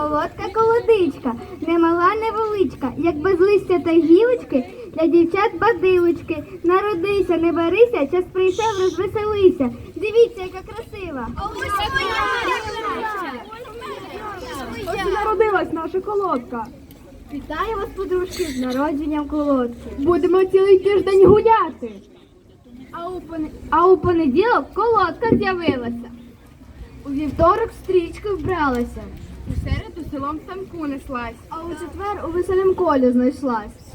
Колодка, колодичка, не мала, невеличка, як без листя та гілочки, для дівчат бадилочки. Народися, не барися, час прийшов, розвеселися. Дивіться, яка красива. Ось народилась наша колодка. Вітаю вас, подружки, з народженням колодки. Будемо цілий тиждень гуляти. А у, поне- а у понеділок колодка з'явилася. У вівторок стрічка вбралася. У середу селом самку неслась. А у четвер у веселім колі знайшлась.